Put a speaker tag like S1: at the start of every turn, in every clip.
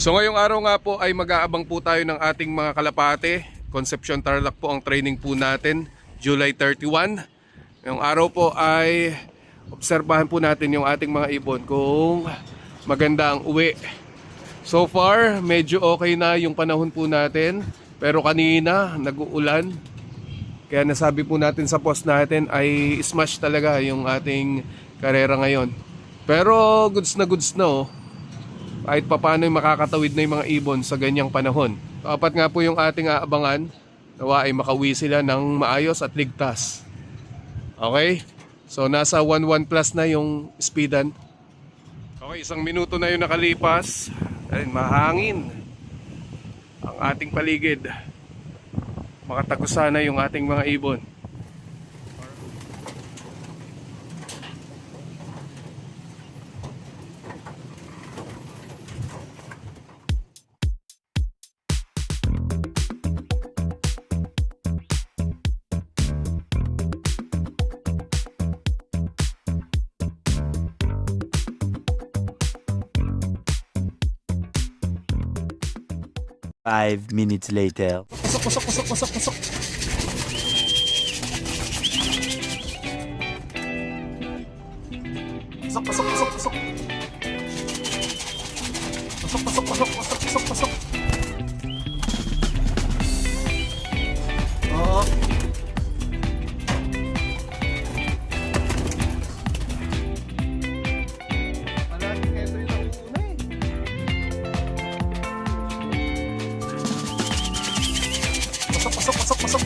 S1: So ngayong araw nga po ay mag-aabang po tayo ng ating mga kalapate. Concepcion Tarlac po ang training po natin, July 31. Ngayong araw po ay obserbahan po natin yung ating mga ibon kung maganda ang uwi. So far, medyo okay na yung panahon po natin. Pero kanina, nag-uulan. Kaya nasabi po natin sa post natin ay smash talaga yung ating karera ngayon. Pero goods na goods na oh kahit papano yung makakatawid na yung mga ibon sa ganyang panahon. Dapat nga po yung ating aabangan, nawa ay makauwi sila ng maayos at ligtas. Okay? So nasa 1-1 plus na yung speedan. Okay, isang minuto na yung nakalipas. Ayun, mahangin ang ating paligid. Makatago sana yung ating mga ibon.
S2: Five minutes later.
S1: Pasok, pasok, pasok, pasok, pasok. Pasok, pasok, pasok, pasok. Pasok. Pasok,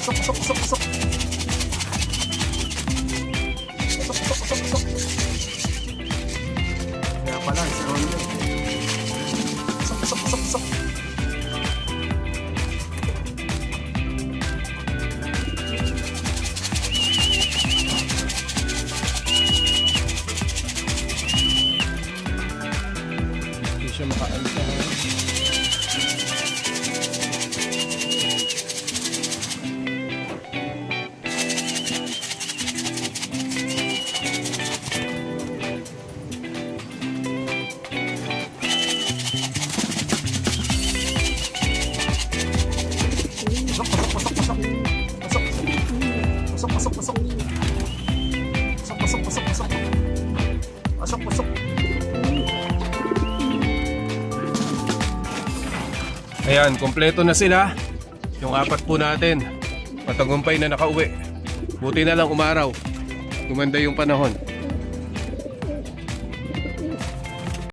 S1: pasok, pasok, pasok. Pasok, pasok, pasok, pasok. Pasok. Kaya pala, si Ron yun. Pasok, pasok, pasok, pasok. Siya makaalis Pasok, Pasok, pasok, pasok. Pasok, pasok, pasok, pasok. Pasok. Ayan, kompleto na sila. Yung apat po natin. Patagumpay na nakauwi. Buti na lang umaraw. Gumanda yung panahon.